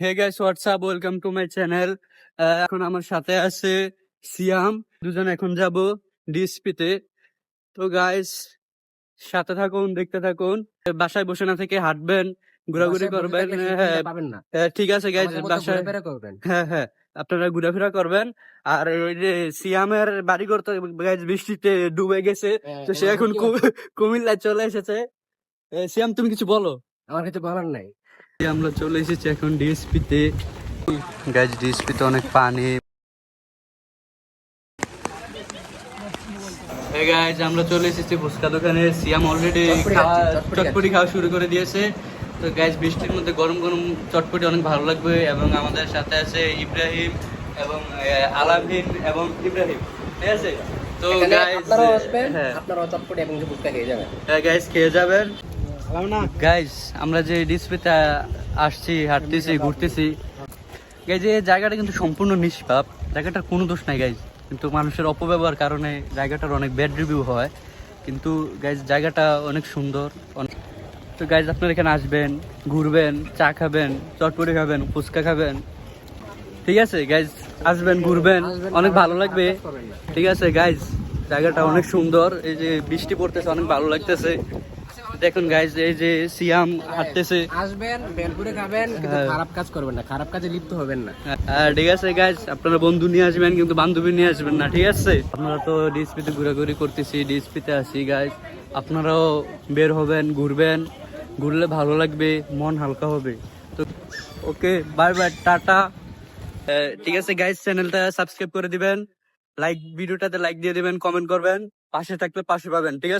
Hey guys WhatsApp welcome to my channel এখন আমার সাথে আছে সিয়াম দুজন এখন যাব ডিএসপিতে তো। গাইস সাথে থাকুন দেখতে থাকুন। বাসায় বসে না থেকে হাঁটবেন ঘোরাঘুরি করবেন হ্যাঁ, হ্যাঁ। হ্যাঁ, ঠিক আছে গাইস বাসায় করবেন। হ্যাঁ হ্যাঁ আপনারা ঘোরাফেরা করবেন। আর ওই যে সিয়ামের বাড়ি করতে গাইস বৃষ্টিতে ডুবে গেছে। তো সে এখন কুমিল্লায় চলে এসেছে। সিয়াম তুমি কিছু বলো? আমার কিছু বলার নাই। আমরা চলে এসেছি এখন ডিএসপি তে। গাইজ ডিএসপি তে অনেক পানি। Guys, আমরা চলে এসেছি ফুচকা দোকানে। সিয়াম অলরেডি চটপটি খাওয়া চটপটি খাওয়া শুরু করে দিয়েছে। তো গাইজ বৃষ্টির মধ্যে গরম গরম চটপটি অনেক ভালো লাগবে এবং আমাদের সাথে আছে ইব্রাহিম এবং আলামিন এবং ইব্রাহিম। ঠিক আছে? তো গাইজ আপনারাও আসবেন হ্যাঁ। আপনারাও চটপটি এবং ফুচকা খেয়ে যাবেন। হ্যাঁ গাইজ খেয়ে যাবেন। গাইজ আমরা যে ডিসপ্লেতে আসছি, হাঁটতেছি, ঘুরতেছি। গাইজ এই জায়গাটা কিন্তু সম্পূর্ণ নিষ্পাপ। জায়গাটার কোনো দোষ নাই গাইজ কিন্তু মানুষের অপব্যবহার কারণে জায়গাটার অনেক ব্যাড রিভিউ হয়। কিন্তু গাইজ জায়গাটা অনেক সুন্দর, অনেক তো গাইজ আপনারা এখানে আসবেন, ঘুরবেন, চা খাবেন, চটপটি খাবেন, ফুচকা খাবেন। ঠিক আছে গাইজ আসবেন, ঘুরবেন। অনেক ভালো লাগবে। ঠিক আছে গাইজ জায়গাটা অনেক সুন্দর। এই যে বৃষ্টি পড়তেছে, অনেক ভালো লাগতেছে। দেখুন গাইজ এই যে সিয়াম হাঁটতেছে। আসবেন বেলপুরে খাবেন কিন্তু হ্যাঁ। খারাপ কাজ করবেন না খারাপ কাজে লিপ্ত হবেন না। হ্যাঁ ঠিক আছে গাইজ আপনারা বন্ধু নিয়ে আসবেন কিন্তু বান্ধবী নিয়ে আসবেন না ঠিক আছে? আপনারা তো ডিএসপিতে ঘোরাঘুরি করতেছি ডিএসপিতে আসি গাইজ আপনারাও বের হবেন ঘুরবেন। ঘুরলে ভালো লাগবে মন হালকা হবে। তো ওকে বাই বাই টাটা। ঠিক আছে গাইজ চ্যানেলটা সাবস্ক্রাইব করে দিবেন। লাইক ভিডিওটাতে লাইক দিয়ে দিবেন কমেন্ট করবেন। পাশে থাকলে পাশে পাবেন ঠিক আছে?